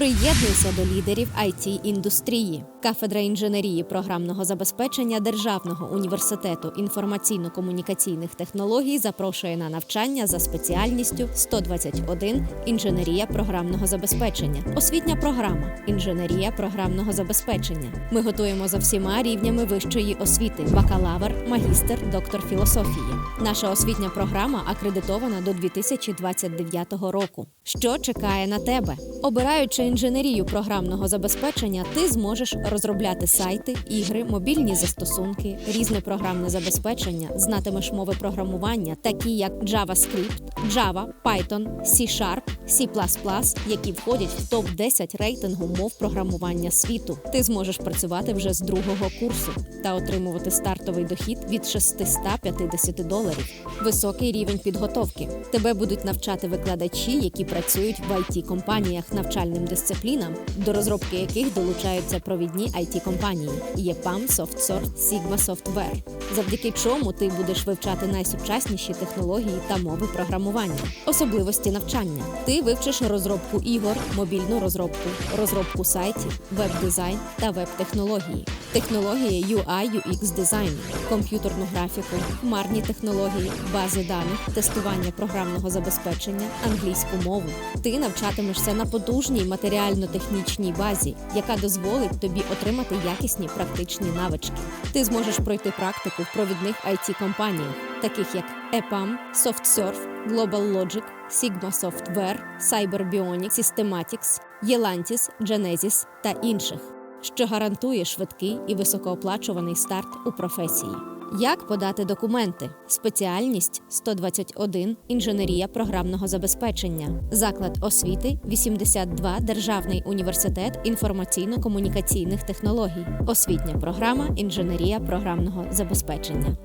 Приєднуйся до лідерів it індустрії. Кафедра інженерії програмного забезпечення Державного університету інформаційно-комунікаційних технологій запрошує на навчання за спеціальністю 121 інженерія програмного забезпечення. Освітня програма інженерія програмного забезпечення. Ми готуємо за всіма рівнями вищої освіти: бакалавр, магістр, доктор філософії. Наша освітня програма акредитована до 2029 року. Що чекає на тебе? Обираючи інженерію програмного забезпечення, ти зможеш розробляти сайти, ігри, мобільні застосунки, різне програмне забезпечення, знатимеш мови програмування, такі як JavaScript, Java, Python, C-Sharp, C++, які входять в топ 10 рейтингу мов програмування світу. Ти зможеш працювати вже з другого курсу та отримувати стартовий дохід від 650 доларів. Високий рівень підготовки. Тебе будуть навчати викладачі, які працюють в it компаніях навчальним дисциплінам, до розробки яких долучаються провідні it компанії EPAM, SoftSource, Sigma Software, завдяки чому ти будеш вивчати найсучасніші технології та мови програмування. Особливості навчання. Ти вивчиш розробку ігор, мобільну розробку, розробку сайтів, веб-дизайн та веб-технології, технології UI, UX дизайну, комп'ютерну графіку, хмарні технології, бази даних, тестування програмного забезпечення, англійську мову. Ти навчатимешся на потужній матеріально-технічній базі, яка дозволить тобі отримати якісні практичні навички. Ти зможеш пройти практику в провідних it компаніях таких як EPAM, SoftSurf, Global Logic, Sigma Software, CyberBionic, Systematics, Yelantis, Genesis та інших, що гарантує швидкий і високооплачуваний старт у професії. Як подати документи? Спеціальність 121 інженерія програмного забезпечення. Заклад освіти 82 Державний університет інформаційно-комунікаційних технологій. Освітня програма інженерія програмного забезпечення.